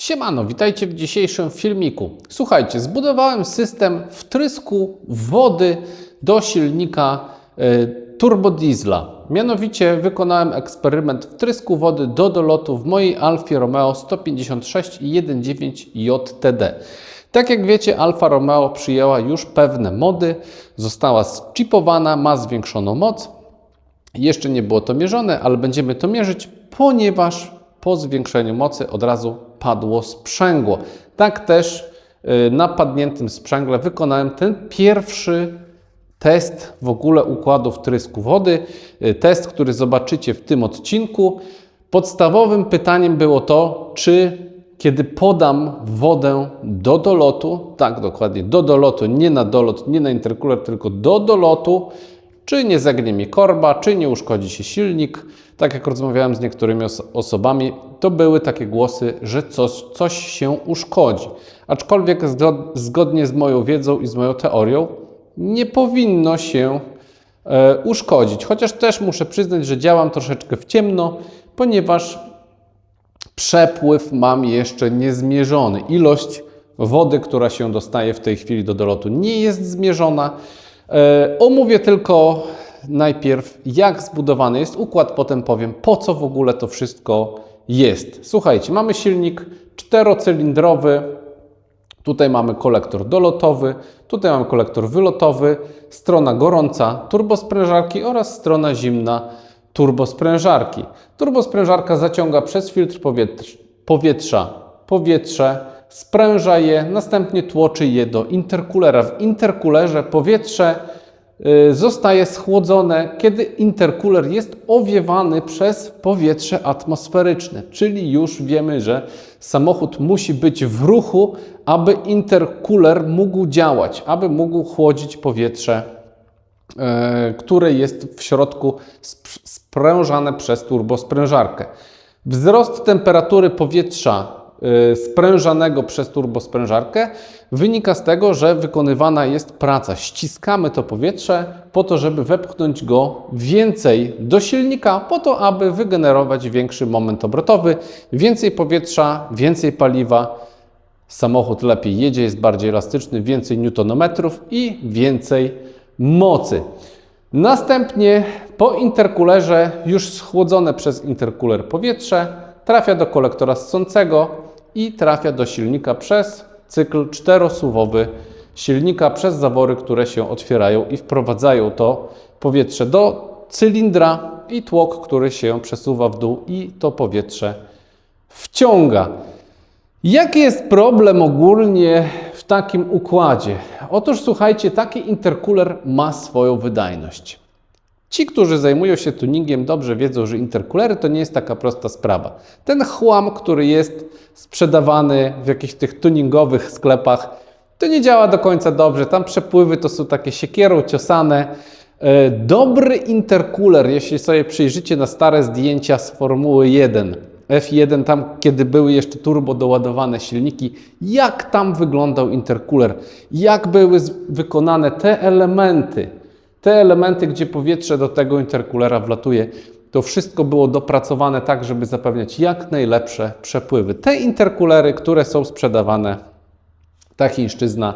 Siemano, witajcie w dzisiejszym filmiku. Słuchajcie, zbudowałem system wtrysku wody do silnika y, turbodiesla. Mianowicie wykonałem eksperyment wtrysku wody do dolotu w mojej Alfie Romeo 156 i 1.9 JTD. Tak jak wiecie, Alfa Romeo przyjęła już pewne mody, została zchipowana, ma zwiększoną moc. Jeszcze nie było to mierzone, ale będziemy to mierzyć, ponieważ po zwiększeniu mocy od razu padło sprzęgło. Tak też y, na padniętym sprzęgle wykonałem ten pierwszy test w ogóle układu wtrysku wody. Y, Test, który zobaczycie w tym odcinku. Podstawowym pytaniem było to, czy kiedy podam wodę do dolotu, tak dokładnie, do dolotu, nie na dolot, nie na interkuler, tylko do dolotu, czy nie zagnie mi korba, czy nie uszkodzi się silnik. Tak jak rozmawiałem z niektórymi os osobami, to były takie głosy, że coś, coś się uszkodzi. Aczkolwiek zgo zgodnie z moją wiedzą i z moją teorią, nie powinno się e, uszkodzić. Chociaż też muszę przyznać, że działam troszeczkę w ciemno, ponieważ przepływ mam jeszcze niezmierzony. Ilość wody, która się dostaje w tej chwili do dolotu, nie jest zmierzona. E, omówię tylko najpierw, jak zbudowany jest układ, potem powiem, po co w ogóle to wszystko jest. Słuchajcie, mamy silnik czterocylindrowy. Tutaj mamy kolektor dolotowy, tutaj mamy kolektor wylotowy, strona gorąca turbosprężarki oraz strona zimna turbosprężarki. Turbosprężarka zaciąga przez filtr powietrz, powietrza powietrze, spręża je, następnie tłoczy je do interkulera. W interkulerze powietrze y, zostaje schłodzone, kiedy interkuler jest owiewany przez powietrze atmosferyczne, czyli już wiemy, że samochód musi być w ruchu, aby interkuler mógł działać, aby mógł chłodzić powietrze e, które jest w środku sp- sprężane przez turbosprężarkę. Wzrost temperatury powietrza sprężanego przez turbosprężarkę wynika z tego, że wykonywana jest praca. Ściskamy to powietrze po to, żeby wepchnąć go więcej do silnika, po to, aby wygenerować większy moment obrotowy, więcej powietrza, więcej paliwa. Samochód lepiej jedzie, jest bardziej elastyczny, więcej newtonometrów i więcej mocy. Następnie po interkulerze, już schłodzone przez interkuler powietrze, trafia do kolektora ssącego i trafia do silnika przez cykl czterosuwowy silnika, przez zawory, które się otwierają i wprowadzają to powietrze do cylindra i tłok, który się przesuwa w dół i to powietrze wciąga. Jaki jest problem ogólnie w takim układzie? Otóż słuchajcie, taki interkuler ma swoją wydajność. Ci, którzy zajmują się tuningiem, dobrze wiedzą, że interkulery to nie jest taka prosta sprawa. Ten chłam, który jest sprzedawany w jakichś tych tuningowych sklepach, to nie działa do końca dobrze. Tam przepływy to są takie siekierą ciosane. E, Dobry interkuler, jeśli sobie przyjrzycie na stare zdjęcia z Formuły 1, F1, tam kiedy były jeszcze turbo doładowane silniki, jak tam wyglądał interkuler, jak były wykonane te elementy, te elementy, gdzie powietrze do tego interkulera wlatuje, to wszystko było dopracowane tak, żeby zapewniać jak najlepsze przepływy. Te interkulery, które są sprzedawane, ta chińszczyzna,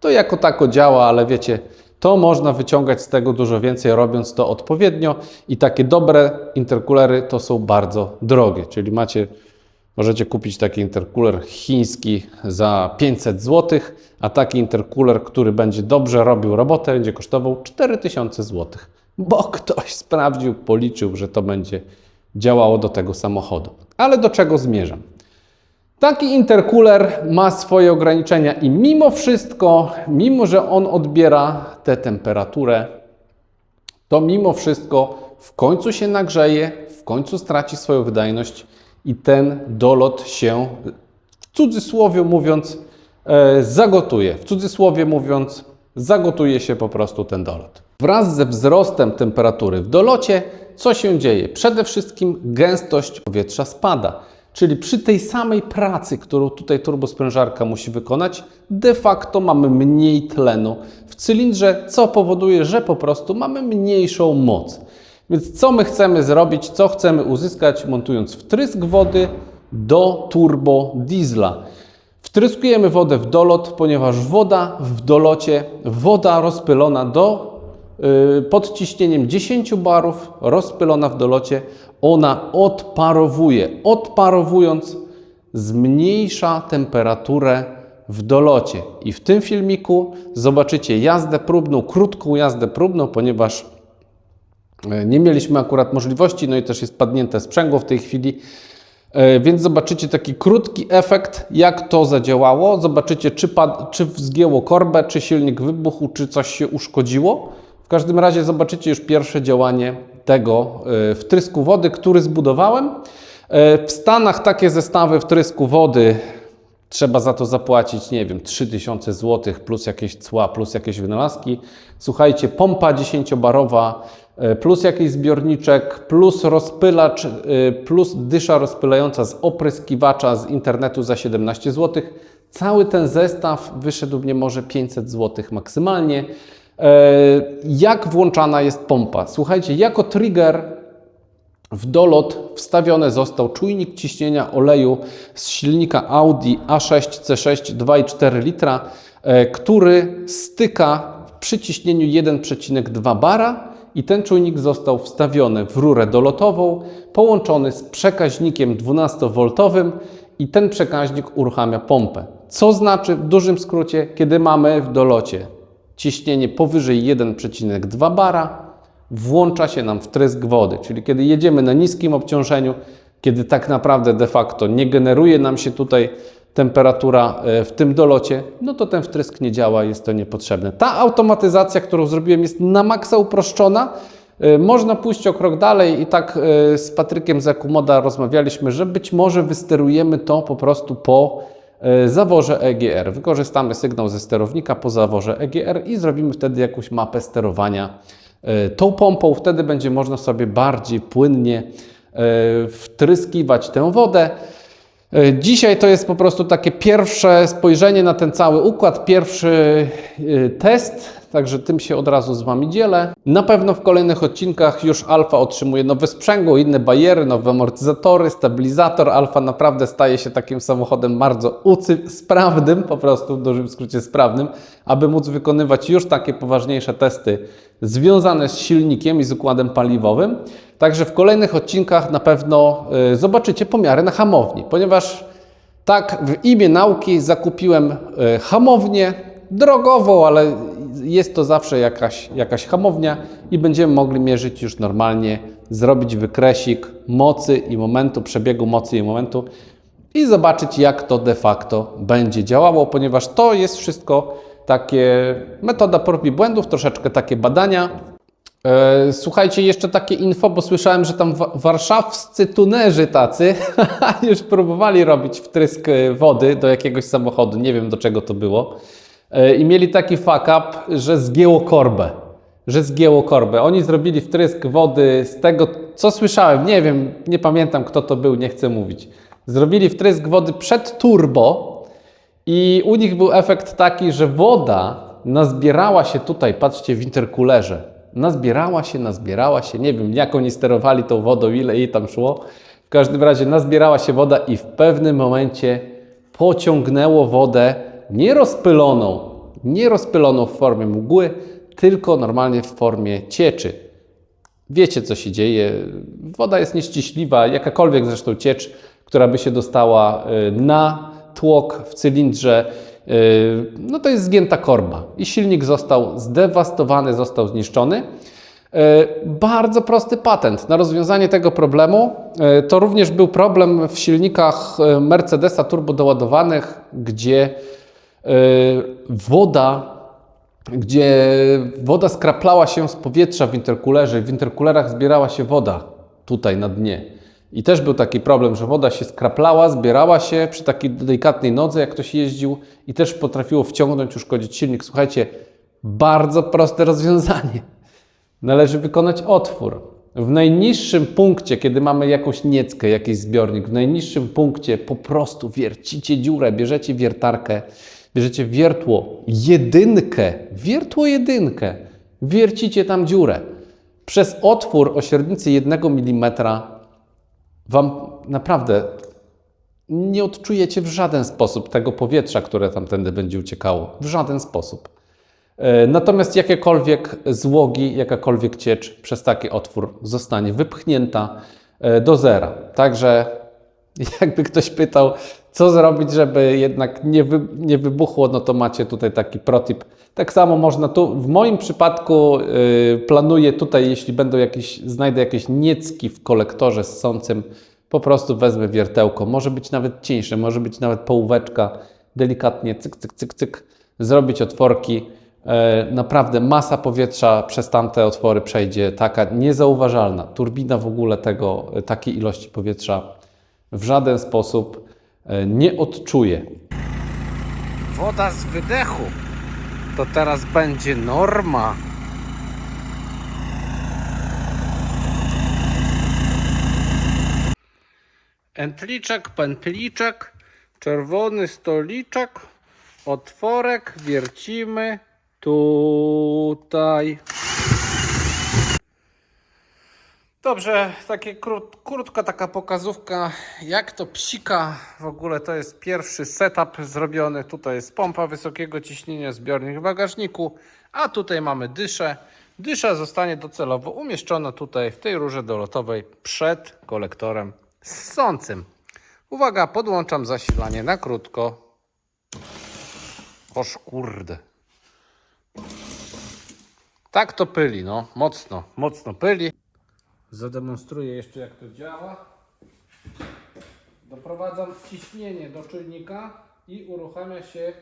to jako tako działa, ale wiecie, to można wyciągać z tego dużo więcej, robiąc to odpowiednio i takie dobre interkulery to są bardzo drogie, czyli macie, możecie kupić taki interkuler chiński za 500 zł, a taki interkuler, który będzie dobrze robił robotę, będzie kosztował 4000 zł, bo ktoś sprawdził, policzył, że to będzie działało do tego samochodu. Ale do czego zmierzam? Taki interkuler ma swoje ograniczenia i mimo wszystko, mimo że on odbiera tę temperaturę, to mimo wszystko w końcu się nagrzeje, w końcu straci swoją wydajność i ten dolot się, w cudzysłowie mówiąc, e, zagotuje. W cudzysłowie mówiąc, zagotuje się po prostu ten dolot. Wraz ze wzrostem temperatury w dolocie, co się dzieje? Przede wszystkim gęstość powietrza spada. Czyli przy tej samej pracy, którą tutaj turbosprężarka musi wykonać, de facto mamy mniej tlenu w cylindrze, co powoduje, że po prostu mamy mniejszą moc. Więc co my chcemy zrobić, co chcemy uzyskać, montując wtrysk wody do turbo diesla. Wtryskujemy wodę w dolot, ponieważ woda w dolocie, woda rozpylona do y, pod ciśnieniem 10 barów, rozpylona w dolocie, ona odparowuje. Odparowując zmniejsza temperaturę w dolocie. I w tym filmiku zobaczycie jazdę próbną, krótką jazdę próbną, ponieważ nie mieliśmy akurat możliwości, no i też jest padnięte sprzęgło w tej chwili. E, Więc zobaczycie taki krótki efekt, jak to zadziałało. Zobaczycie, czy, pad, czy zgięło korbę, czy silnik wybuchł, czy coś się uszkodziło. W każdym razie zobaczycie już pierwsze działanie tego e, wtrysku wody, który zbudowałem. E, W Stanach takie zestawy wtrysku wody trzeba za to zapłacić, nie wiem, 3000 zł plus jakieś cła, plus jakieś wynalazki. Słuchajcie, pompa 10-barowa, e, plus jakiś zbiorniczek, plus rozpylacz, e, plus dysza rozpylająca z opryskiwacza z internetu za 17 zł. Cały ten zestaw wyszedł mnie może 500 zł maksymalnie. E, Jak włączana jest pompa? Słuchajcie, jako trigger w dolot wstawiony został czujnik ciśnienia oleju z silnika Audi A6 C6 2,4 litra, e, który styka przy ciśnieniu 1,2 bara i ten czujnik został wstawiony w rurę dolotową, połączony z przekaźnikiem 12V i ten przekaźnik uruchamia pompę. Co znaczy w dużym skrócie, kiedy mamy w dolocie ciśnienie powyżej 1,2 bara, włącza się nam wtrysk wody, czyli kiedy jedziemy na niskim obciążeniu, kiedy tak naprawdę de facto nie generuje nam się tutaj temperatura e, w tym dolocie, no to ten wtrysk nie działa, jest to niepotrzebne. Ta automatyzacja, którą zrobiłem, jest na maksa uproszczona. E, Można pójść o krok dalej i tak e, z Patrykiem z Akumoda rozmawialiśmy, że być może wysterujemy to po prostu po zaworze EGR. Wykorzystamy sygnał ze sterownika po zaworze EGR i zrobimy wtedy jakąś mapę sterowania tą pompą. Wtedy będzie można sobie bardziej płynnie wtryskiwać tę wodę. E, Dzisiaj to jest po prostu takie pierwsze spojrzenie na ten cały układ, pierwszy e, test, także tym się od razu z Wami dzielę. Na pewno w kolejnych odcinkach już Alfa otrzymuje nowe sprzęgło, inne bariery, nowe amortyzatory, stabilizator. Alfa naprawdę staje się takim samochodem bardzo sprawnym, po prostu w dużym skrócie sprawnym, aby móc wykonywać już takie poważniejsze testy związane z silnikiem i z układem paliwowym. Także w kolejnych odcinkach na pewno y, zobaczycie pomiary na hamowni, ponieważ tak w imię nauki zakupiłem y, hamownię drogową, ale jest to zawsze jakaś, jakaś hamownia i będziemy mogli mierzyć już normalnie, zrobić wykresik mocy i momentu, przebiegu mocy i momentu i zobaczyć jak to de facto będzie działało, ponieważ to jest wszystko takie metoda prób i błędów, troszeczkę takie badania. E, Słuchajcie, jeszcze takie info, bo słyszałem, że tam wa- warszawscy tunerzy tacy już próbowali robić wtrysk e, wody do jakiegoś samochodu, nie wiem do czego to było. E, I mieli taki fuck up, że zgięło korbę. Że zgięło korbę. Oni zrobili wtrysk wody z tego, co słyszałem, nie wiem, nie pamiętam kto to był, nie chcę mówić. Zrobili wtrysk wody przed turbo, i u nich był efekt taki, że woda nazbierała się tutaj, patrzcie, w interkulerze. Nazbierała się, nazbierała się, nie wiem jak oni sterowali tą wodą, ile jej tam szło. W każdym razie nazbierała się woda i w pewnym momencie pociągnęło wodę nie rozpyloną, nie rozpyloną w formie mgły, tylko normalnie w formie cieczy. Wiecie, co się dzieje. Woda jest nieściśliwa, jakakolwiek zresztą ciecz, która by się dostała y, na tłok w cylindrze, no to jest zgięta korba. I silnik został zdewastowany, został zniszczony. Y, Bardzo prosty patent na rozwiązanie tego problemu. Y, To również był problem w silnikach Mercedesa turbodoładowanych, gdzie woda gdzie woda skraplała się z powietrza w interkulerze i w interkulerach zbierała się woda tutaj na dnie. I też był taki problem, że woda się skraplała, zbierała się przy takiej delikatnej nodze, jak ktoś jeździł i też potrafiło wciągnąć, uszkodzić silnik. Słuchajcie, bardzo proste rozwiązanie. Należy wykonać otwór. W najniższym punkcie, kiedy mamy jakąś nieckę, jakiś zbiornik, w najniższym punkcie po prostu wiercicie dziurę, bierzecie wiertarkę, bierzecie wiertło, jedynkę, wiertło jedynkę, wiercicie tam dziurę. Przez otwór o średnicy 1 mm Wam naprawdę nie odczujecie w żaden sposób tego powietrza, które tamtędy będzie uciekało. W żaden sposób. E, Natomiast jakiekolwiek złogi, jakakolwiek ciecz przez taki otwór zostanie wypchnięta e, do zera. Także jakby ktoś pytał, co zrobić, żeby jednak nie, wy, nie wybuchło, no to macie tutaj taki protip. Tak samo można tu, w moim przypadku yy, planuję tutaj, jeśli będą jakieś, znajdę jakieś niecki w kolektorze ssącym, po prostu wezmę wiertełko. Może być nawet cieńsze, może być nawet połóweczka, delikatnie cyk, cyk, cyk, cyk, zrobić otworki. E, Naprawdę masa powietrza przez tamte otwory przejdzie taka niezauważalna. Turbina w ogóle tego, e, takiej ilości powietrza w żaden sposób e, nie odczuje. Woda z wydechu. To teraz będzie norma. Entliczek, pętliczek, czerwony stoliczek, otworek, wiercimy tutaj. Dobrze, takie krót, krótka taka pokazówka, jak to psika. W ogóle to jest pierwszy setup zrobiony. Tutaj jest pompa wysokiego ciśnienia, zbiornik w bagażniku, a tutaj mamy dyszę. Dysza zostanie docelowo umieszczona tutaj w tej rurze dolotowej przed kolektorem ssącym. Uwaga, podłączam zasilanie na krótko. Oż kurde. Tak to pyli, no. Mocno, mocno pyli. Zademonstruję jeszcze jak to działa. Doprowadzam ciśnienie do czujnika i uruchamia się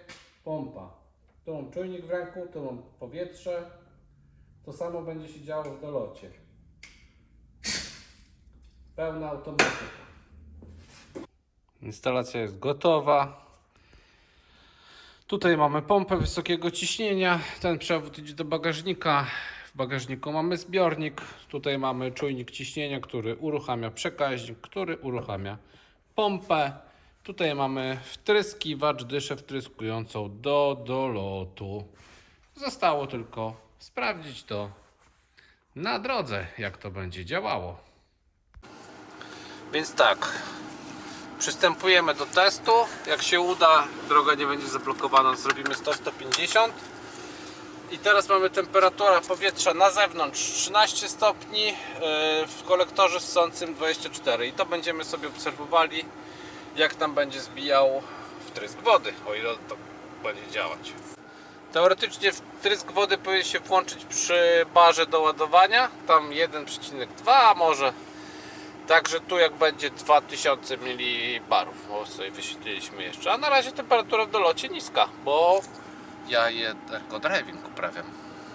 pompa. Tu mam czujnik w ręku, tu mam powietrze. To samo będzie się działo w dolocie. Pełna automatyka. Instalacja jest gotowa. Tutaj mamy pompę wysokiego ciśnienia. Ten przewód idzie do bagażnika. W bagażniku mamy zbiornik. Tutaj mamy czujnik ciśnienia, który uruchamia przekaźnik, który uruchamia pompę. Tutaj mamy wtryskiwacz, dyszę wtryskującą do dolotu. Zostało tylko sprawdzić to na drodze, jak to będzie działało. Więc tak, Przystępujemy do testu. Jak się uda, droga nie będzie zablokowana, zrobimy 100-150. I teraz mamy temperaturę powietrza na zewnątrz 13 stopni, yy, w kolektorze ssącym 24. I to będziemy sobie obserwowali, jak tam będzie zbijał wtrysk wody, o ile to będzie działać. Teoretycznie wtrysk wody powinien się włączyć przy barze do ładowania, tam 1,2 a może Także tu jak będzie 2000 milibarów, bo sobie wyświetliliśmy jeszcze. A na razie temperatura w dolocie niska, bo ja jednego driving uprawiam.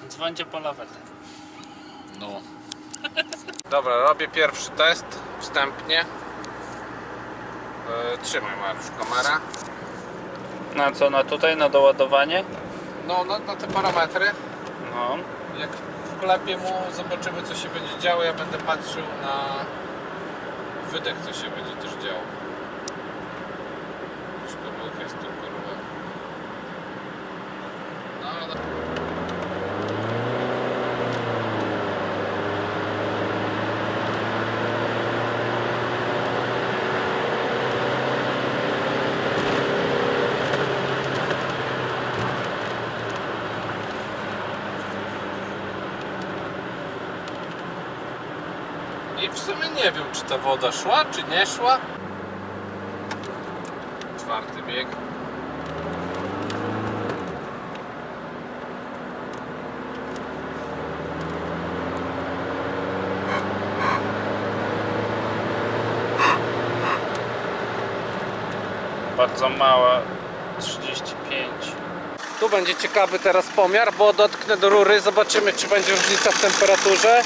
Dzwońcie po lawetę. No. Dobra, robię pierwszy test wstępnie. Yy, trzymaj Mariusz kamerę. Na co? Na tutaj? Na doładowanie? No, na, na te parametry. No. Jak wklepię mu, zobaczymy co się będzie działo. Ja będę patrzył na wydech, co się będzie też działo. Już to jest tylko ruch. No, ale... I w sumie nie wiem, czy ta woda szła, czy nie szła. Czwarty bieg. Bardzo mała. 35. Tu będzie ciekawy teraz pomiar, bo dotknę do rury, zobaczymy czy będzie różnica w temperaturze.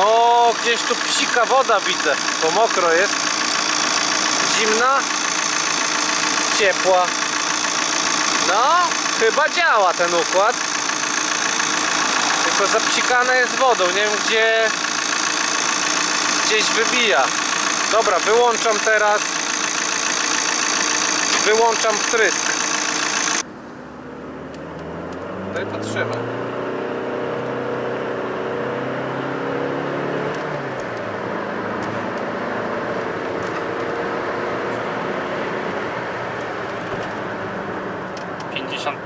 O, gdzieś tu psika woda widzę, bo mokro jest. Zimna, ciepła. No, chyba działa ten układ. Tylko zapsikane jest wodą, nie wiem gdzie gdzieś wybija. Dobra, wyłączam teraz. Wyłączam wtrysk. No i patrzymy.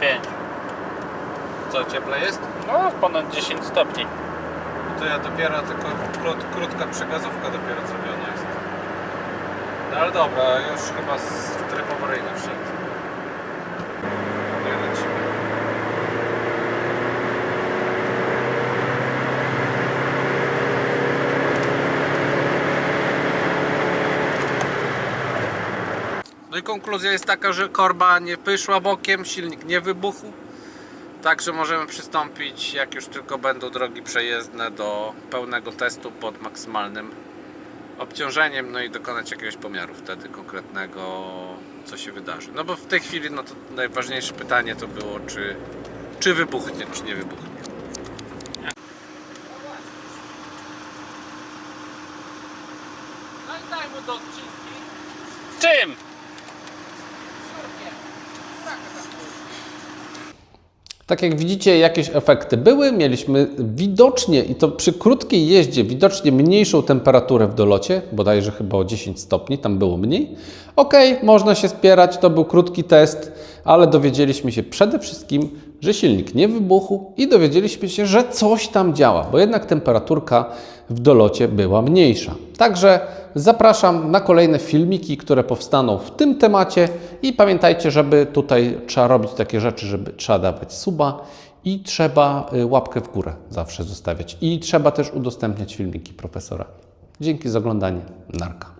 5. Co, cieplej jest? No, ponad 10 stopni. To ja dopiero tylko krót, krótka przegazówka dopiero zrobiona jest. No ale dobra, już chyba z tryb awaryjny wszedł. No i lecimy. No i konkluzja jest taka, że korba nie wyszła bokiem, silnik nie wybuchł. Także możemy przystąpić, jak już tylko będą drogi przejezdne, do pełnego testu pod maksymalnym obciążeniem, no i dokonać jakiegoś pomiaru wtedy konkretnego, co się wydarzy. No bo w tej chwili no to najważniejsze pytanie to było, czy, czy wybuchnie, czy nie wybuchnie. No i daj mu do odcinki. Czym? Tak jak widzicie, jakieś efekty były. Mieliśmy widocznie, i to przy krótkiej jeździe, widocznie mniejszą temperaturę w dolocie, bodajże chyba o 10 stopni, tam było mniej. Ok, można się spierać, to był krótki test, ale dowiedzieliśmy się przede wszystkim, że silnik nie wybuchł i dowiedzieliśmy się, że coś tam działa, bo jednak temperaturka w dolocie była mniejsza. Także zapraszam na kolejne filmiki, które powstaną w tym temacie i pamiętajcie, żeby tutaj trzeba robić takie rzeczy, żeby trzeba dawać suba i trzeba y, łapkę w górę zawsze zostawiać i trzeba też udostępniać filmiki profesora. Dzięki za oglądanie. Narka.